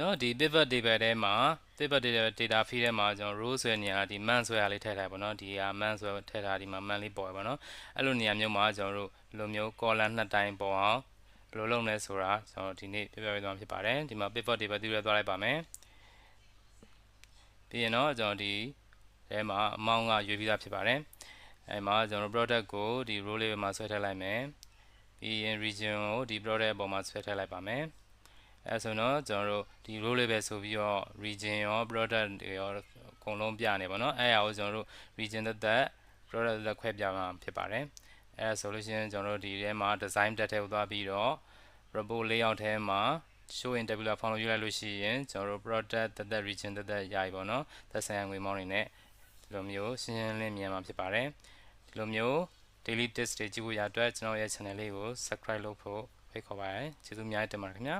နော်ဒီ pivot table ထဲမှာ pivot table data field ထဲမှာကျွန်တော် row ဆွဲနေရဒီ month ဆွဲရလေးထည့်ထားပါတော့ဒီဟာ month ဆွဲထည့်ထားဒီမှာ month လေးပေါ်ရပါတော့အဲ့လိုနေရာမျိုးမှာကျွန်တော်တို့ဒီလိုမျိုး column နှစ်တိုင်းပေါ်အောင်ဘယ်လိုလုပ်လဲဆိုတာကျွန်တော်ဒီနေ့ပြပြပေးသွားမှာဖြစ်ပါတယ်ဒီမှာ pivot table တူရသွားလိုက်ပါမယ်ပြီးရင်တော့ကျွန်တော်ဒီထဲမှာ amount ကရွေးပြီးသားဖြစ်ပါတယ်အဲမှာကျွန်တော် product ကိုဒီ row လေးမှာဆွဲထည့်လိုက်မယ်ပြီးရင် region ကိုဒီ product အပေါ်မှာဆွဲထည့်လိုက်ပါမယ် အဲဆိုတော့ကျွန်တော်တို့ဒီ row လေးပဲဆိုပြီးတော့ region ရော product တွေရောအကုန်လုံးပြနေပါတော့အဲအရာကိုကျွန်တော်တို့ region သက်သက် product သက်ခွဲပြမှာဖြစ်ပါတယ်အဲဆိုလို့ရှိရင်ကျွန်တော်တို့ဒီထဲမှာ design တက်ထဲကိုသွားပြီးတော့ report layout ထဲမှာ show in tabular form လို့ယူလိုက်လို့ရှိရင်ကျွန်တော်တို့ product သက်သက် region သက်သက်ရပြီပေါ့နော်သက်ဆိုင်ရာငွေမောင်းတွေနဲ့ဒီလိုမျိုးရှင်းရှင်းလင်းမြင်မှာဖြစ်ပါတယ်ဒီလိုမျိုး daily tips တွေကြည့်ဖို့ရအတွက်ကျွန်တော်ရဲ့ channel လေးကို subscribe လုပ်ဖို့ဖိတ်ခေါ်ပါတယ်ကျေးဇူးအများကြီးတင်ပါတယ်ခင်ဗျာ